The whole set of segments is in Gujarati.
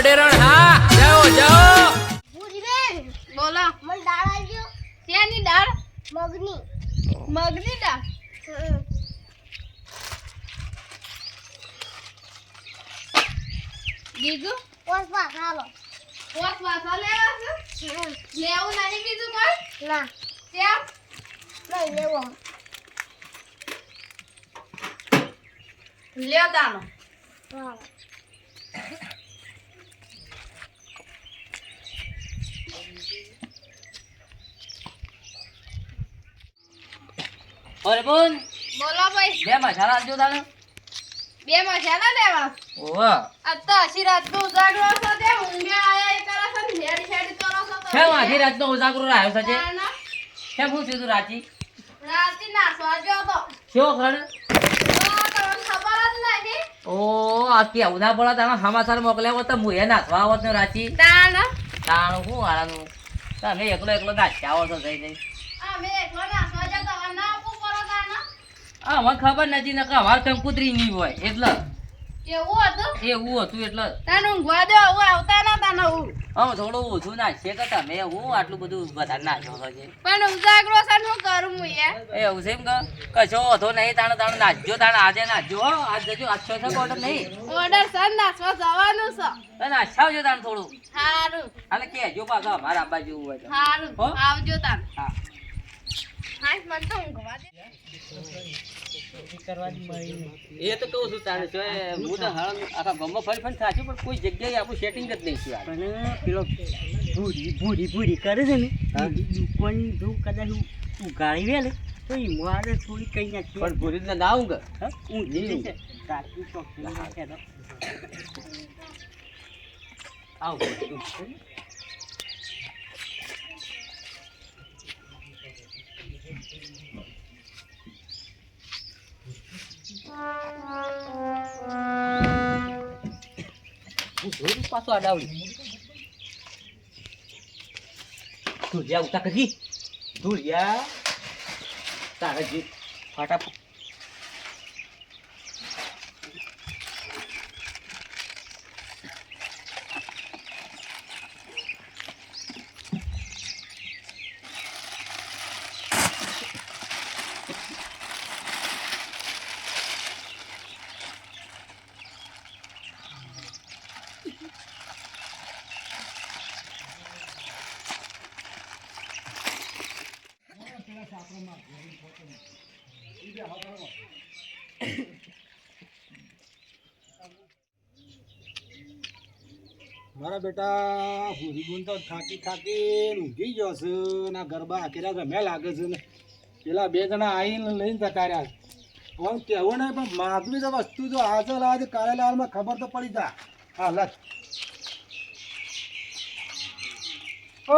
અડેરણ હા જાઓ જાઓ. બોલો. મને દાળ આવજો શેની દાળ? મગની. મગની દાળ? બીજું પાસ હાલો. પોત વાસા લેવા છે લેવું નહીં બીજું કોઈ ના. ત્યાં? નહીં લેવો લ્યો તાનો. હા અરે બોલ. બોલો ભાઈ. બે મસાલા આપજો તાને બે મસાલા લેવા. ઓવા આ તો આશી રાતનો ઉજાગરો છે તે ઊંઘે આયા એ કરે છે ને હેડ હેડ કરો છો તો. કેમ રાત નો ઉજાગરો રહ્યો છે ના, ના. કેમ શું થયું રાતી? રાતે નાસવા તો કેવો ખડ તો જ નહીં ઓ આ કેવું ના પડે તમે સમાચાર મોકલ્યા તો હું એ નાખવા આવત ને રાચી તાણ. તાણું શું વાળાનું? તમે એકલો એકલો નાખ્યા આવો છો જઈ જઈ અમે એકલો નાસવા જતો હવે ના આપવું પડો તાણ આ મને ખબર નથી ને કે અમારે કંકુતરી નહીં હોય એટલે. એવું હતું? એવું હતું એટલે. તાણ ઊંઘવા દો હું આવતા ના તાને હું. આમ થોડું ઓછું નાખીએ કે તમે હું આટલું બધું વધારે નાખ્યો છે. પણ ઉજાગરો છે ને કરું હું યાર? એવું છે એમ કે? કશો વાંધો નહીં તાણે તાણે નાખજો તાણે આજે નાખજો આજ જજો આછો છે કોટ નહીં? ઓર્ડર છે જવાનું તાણે થોડું. હારું. હાલે કહેજો પાછા અમારા બાજુ હોય આવજો હા. એ તો કહું છું તારે જો હું તો હળ આખા ગામમાં ફરી ફરી થાશું પણ કોઈ જગ્યાએ આપણું સેટિંગ જ નહીં થયું આ. પણ પેલો ભૂરી ભૂરી ભૂરી કરે છે ને હા. દુકાન જો કદાચ ઉગાડી વે ને તો એ મારે થોડી કઈ નાખી પણ ભૂરી ના ના ઊંઘ હા? ઊંઘી. આવ પાછું આડાવડી ધુલિયા ઉતા કરી ધુલિયા તારા જે ફટાફટ મારા બેટા ભૂરીબુન તો થાકી થાકી ઊંઘી ગયો છે ના ગરબા આખેરા ગમે લાગે છે ને. પેલા બે જણા આવીને લઈને જતા પણ કહેવું નહીં, પણ માધવી તો વસ્તુ જો આજે લાવે કાલે લાવવામાં ખબર તો પડી જા. હા લખ ઓ,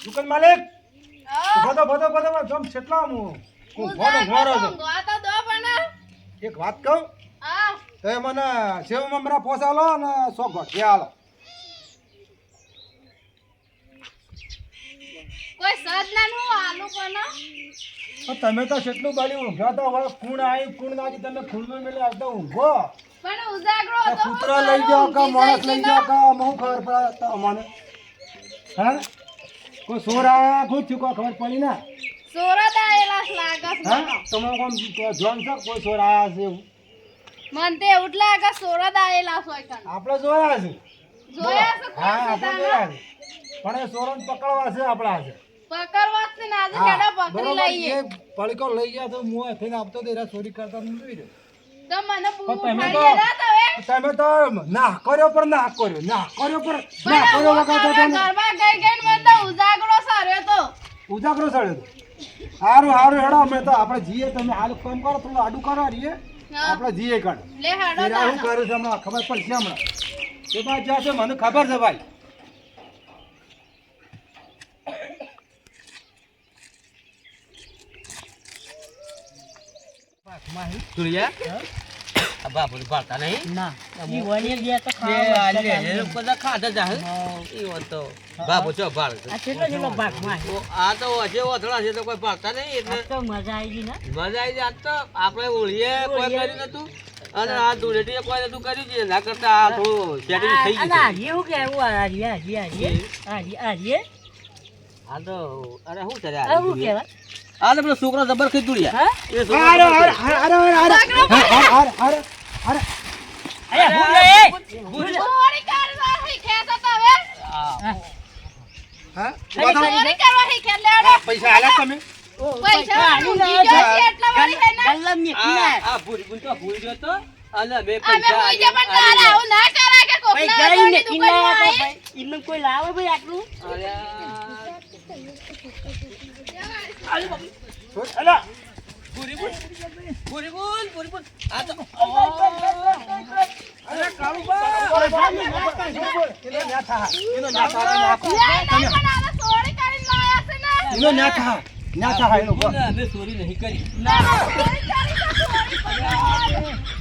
દુકાન માલિક! બધો બધો બધો જમ છેટલા હું. ઊંઘવાનો મોરો છે ઊંઘવા તો દો પણ. એક વાત કહું? હા. તો મને સેવ મમરા પોસાલો ને સો ગોઠિયા આલો. કોઈ સદ ના આલુ પણ. તમે તો કેટલું બાળી ઊંઘ્યા તો હવે ખૂણ આવી કુણ નાખી તમે ખૂણમાં મેલે આવતો ઊંઘો. પણ ઉજાગરો તો હતો કૂતરા લઈ જાઓ કા માણસ લઈ જાઓ કા મહુ ખબર પડે તો હા? કોઈ સોર કોઈ કોઈ ખબર પડી ના? સોરત આયેલા લાગે છે હા. તમે કોમ જોન છો કોઈ સોર આયા છે મને તો આગા જ લાગે સોરત આયેલા છે કણ આપણે જોયા છે. જોયા છે હા આપણે જોયા છે. પણ એ સોરન પકડવા છે આપણા છે પકડવા છે ને આજે હા, પકડી લઈએ. એ લઈ ગયા તો મું થઈને આપતો તો એરા ચોરી કરતા હું જોઈ રહ્યો તો મને પૂરું તમે ના તમે તમે તો ના કર્યો પર ના કર્યો ના કર્યો પર ના કર્યો હું તો તમે તમે ગઈ ગઈ મને તો ઉજાગરો સર્યો તો. ઉજાગરો સળ્યો તો. સારું સારું હેડો અમે તો આપણે જીએ તમે હાલ કામ કરો થોડું આડું કરો રીએ હા. આપણે જીએ કણ લે હેડો તાણ. કરે છે હમણાં? ખબર પડશે હમણાં. એ બાજુ છે મને ખબર છે ભાઈ. આ બાપુ પાડતા નહીં? ના ઈ વળી ગયા તો ખાવા લે, બધા ખાતા જા ઈ વાત તો. બાપુ ચો પાડે આ કેટલો કેટલો ભાગમાં ઓ, આ તો હશે ઓથળા છે તો કોઈ પાડતા નહીં એટલે તો મજા આવી ગઈ ને. મજા આવી જાય આજ તો આપણે ઓળીએ કોઈ કર્યું નતું. અને આ ધૂળેટીએ કોઈ નતું કર્યું છે ના કરતા આ થોડું સેટિંગ થઈ આ ગયું હારીએ શું કહેવું આ હારીએ હારીએ હારીએ હારીએ હારીએ આ તો અરે શું કરે આ શું કહેવાય? આ તો પેલો છોકરો જબર ખી દુડિયા હા? એ છોકરો અરે અરે અરે અરે અરે અરે અરે અરે હું લે એ ચોરી કરવા હી ખેંચો તો હવે. આ હા. ચોરી કરવા હી ખેંચ લેડો પૈસા આલ્યા તમે? પૈસા ના ગયો એટલા વાળી હે ના. ગલ્લમની. કિનાર. આ ભૂલ ગુણ તો ભૂલ ગયો તો. બે અમે પૈસા હોઈ જા પણ આલી- તારા આવું ના કરા કે ભાઈ કોકના ને કોઈ લાવે ભાઈ આટલું? અરે ચોરી કરીને લાયા છે ને. એનો ન્યા થા ન્યા થા એનો ગુણ અમે ચોરી નહીં કરી.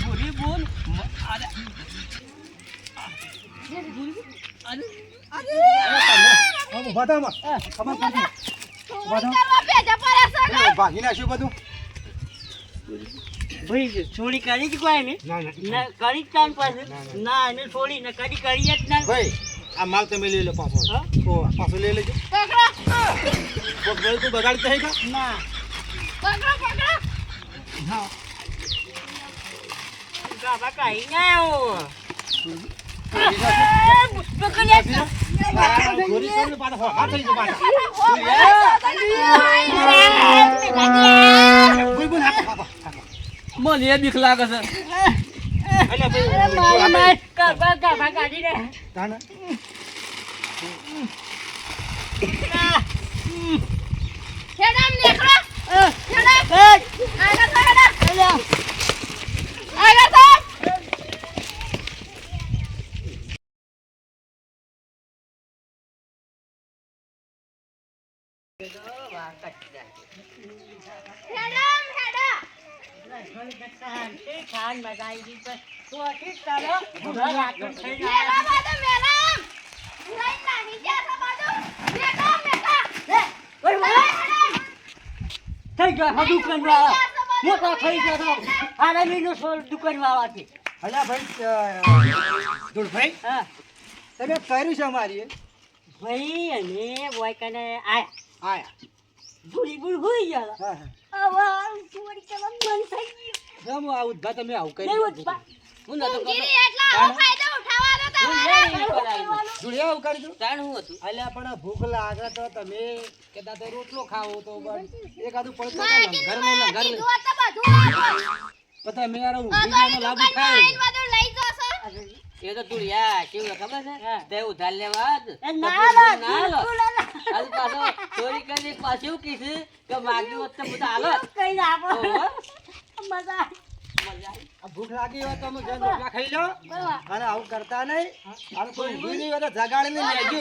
ભૂરી ગુણ હા, ભાઈ છોડી કરી જ કોઈ ને ના. કરી જ કામ પાસે ના એને છોડી ને કદી કરી જ ના. ભાઈ આ માલ તમે લઈ લો પાછો. હા? પાછો લઈ લેજો. તું બગાડી થઈ ના. પકડો પકડો. ગાભા કાઈ ના આવો. મને બીક લાગે છે કાઢી દે તાના હેડામ નીકળો હેડા આગળ તો હેડા આગળ તો હેડામ હેડા ખાન મજા આવી ગઈ તો તું અઠી ચાલો ઘર આટલું થઈ મેલા જાય જા મેકા થઈ ગયા હા દુકાન વાળા મોટા થઈ ગયા આરામી નો દુકાન વાળા છે હલા ભાઈ દુલભાઈ હા. તમે કર્યું છે અમારી ભાઈ અને વાયકાને આયા. આયા. ભૂલી ભૂલ હોઈ ગયા. હા હા. આવા ચોરી કરવા મન થઈ ગયું. કેમ આવું ઉદ્ધા તમે આવું કરી નહીં હોત બા. હું નતો કરતો એટલા ફાયદો ઉઠાવવાનો તમારે જોડ્યા આવું કરી દો તાણ હું હતું અલ્યા પણ ભૂખ લાગે તો તમે કેતા તો રોટલો ખાવો તો બસ એકાદું પડતું કીધું માં મારે લંગર કીધું હોત તો બધું આપો. તો તમે યાર આ ઊંઘી તો ગયાનો એની લાભ દુકાનમાં ઉઠાય આવીને બધું લઈ જશો. એ તો તું યા કેવું ખબર છે. તે ઉધાર લેવા ના ના લો. પાછો ચોરી કરીને પાછું કીધું કે માગ્યું હોત તો બધા હાલત. કઈ આપો. મજા ભૂખ લાગી હોય તો જઈને રોટલા ખાઈ લો. અને આવું કરતા નહીં. અને કોઈ ઊંઘી નહીં હોય તો જગાડીને લેજો.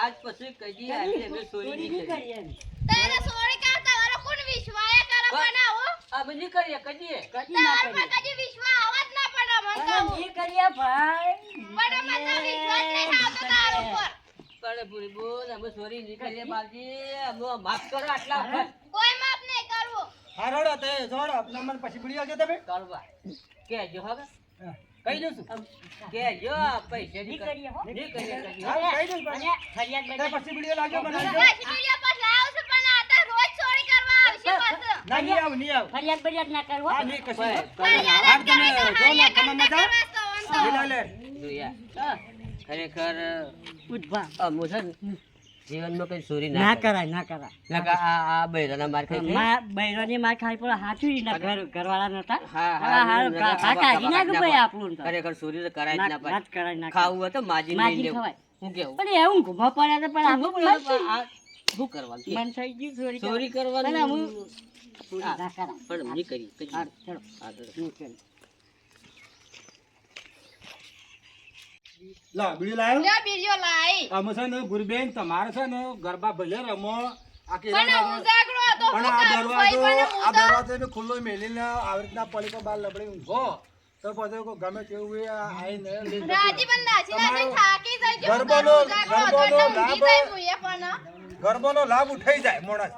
આજ પછી કદી આવી અમે ચોરી ચોરી નહીં નહીં કરી કરી એમ. તારે સોરી કા તમારો કોણ વિશ્વાય કરે. બનાવો? આ બધી કરીએ કદીએ કદી ના કરીએ. પર કરી કદી વિશ્વાસ આવત ના પડે મને તો. કહું. કરીએ ભાઈ. પણ મને તો વિશ્વાસ નહીં આવતો તારો ઉપર. પડે પૂરી બોલ અમે સોરી નહીં કરીએ બાપજી. અમે માફ કરો આટલા કોઈ કરવું. હા રડો તે જોડો નંબર પછી પડી આવજો તમે. કરવા કેજો હવે. હા, કહી દઉં છું. કેજો પૈસા નહીં કરીએ હો. નહીં કરીએ કરીએ. હા, કહી દઉં અને ફરિયાદ તે પછી વીડિયો લાગ્યો બનાવજો પાછી વીડિયો પર લાવશે પણ આ તો રોજ ચોરી કરવા આવશે પાછું. ના નહીં આવું નહીં આવું. ફરિયાદ બજાર ના કરવો હા. નહીં કશું. ભાઈ, નહીં. ફરિયાદ હાર તમે જો ને તમે મજા. કરવા તો લે ખરેખર ઉઠવા અમુ છે ને જીવનમાં કઈ ચોરી ના ના કરાય ના કરાય. નકા આ આ બૈરાના માર ખાઈ મા બૈરાની માર ખાઈ પણ હાચું ના ઘર ઘરવાળા નતા? હા, હા, હા કા- કાકા આવા ઈ ભાઈ આપણું ખરેખર ચોરી તો કરાય જ ના ના ના કરાય ના ખાવું તો માજી લઈ લેવું. હું કેવું? પણ એવું ઘૂમો પડે તો પણ હું આપણું બોલું મન તો આ શું કરવાનું? મન થઈ ગયું ચોરી ચોરી કરવા. પણ ના કરાય. પણ નહીં કરી. ચલો. હા, તો નહીં લાયો? લા બીજો લાઈ. અમે છે ને ગુરબેન તમારે છે ને ગરબા ભલે રમો. આ કે પણ. ઉજાગરો હતો પણ આ દરવાજો આ દરવાજો ખુલ્લો મેલીને આવી રીતના પડી પર બાર લબડી ઊંઘો. તો પછી કો ગમે તેવું એ આ લઈ જતું રાજી પણ ના છે રાજી થાકી જાય કે ગરબાનો- ગરબાનો લાભ- ગરબાનો લાભ ઉઠાઈ જાય મોડા.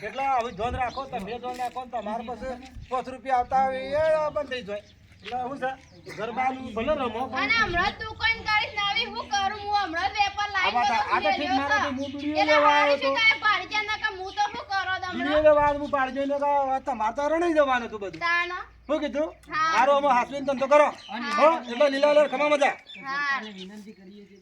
કેટલા હવે ધોન રાખો તમે ધોન રાખો ને તમારે પાસે 5 રૂપિયા આવતા હોય એ બંધ થઈ જાય. એટલે શું ગરબાનું ભલે રમો પણ હમણાં કરીશ હું કરું? હું હમણાં વેપાર આ તો ઠીક મારે તો. હું બીડીઓ લેવા આવ્યો તો. કાંઈ પાડી છે ને કે હું તો શું કરો તમને? તો વાત હું પાડજો ને કે તમારે તો રણી જવાનું હતું બધું. તાણ? શું કીધું? હા. હારો અમે હાસવીને ધંધો કરો. હો. એટલે લીલા લેર ખમા મજા. હા. વિનંતી કરીએ છીએ